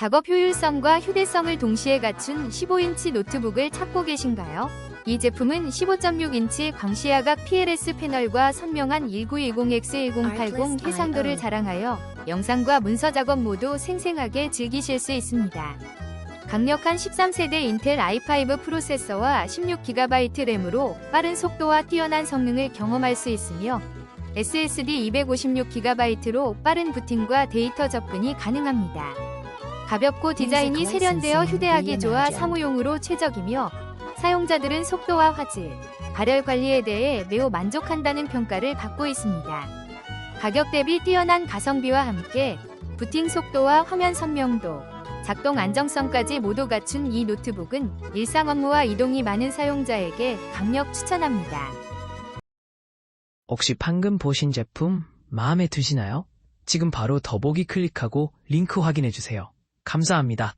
작업 효율성과 휴대성을 동시에 갖춘 15인치 노트북을 찾고 계신가요? 이 제품은 15.6인치 광시야각 PLS 패널과 선명한 1910X1080 해상도를 자랑하여 영상과 문서 작업 모두 생생하게 즐기실 수 있습니다. 강력한 13세대 인텔 i5 프로세서와 16GB 램으로 빠른 속도와 뛰어난 성능을 경험할 수 있으며 SSD 256GB로 빠른 부팅과 데이터 접근이 가능합니다. 가볍고 디자인이 세련되어 휴대하기 좋아 사무용으로 최적이며 사용자들은 속도와 화질, 발열 관리에 대해 매우 만족한다는 평가를 받고 있습니다. 가격 대비 뛰어난 가성비와 함께 부팅 속도와 화면 선명도, 작동 안정성까지 모두 갖춘 이 노트북은 일상 업무와 이동이 많은 사용자에게 강력 추천합니다. 혹시 방금 보신 제품 마음에 드시나요? 지금 바로 더보기 클릭하고 링크 확인해 주세요. 감사합니다.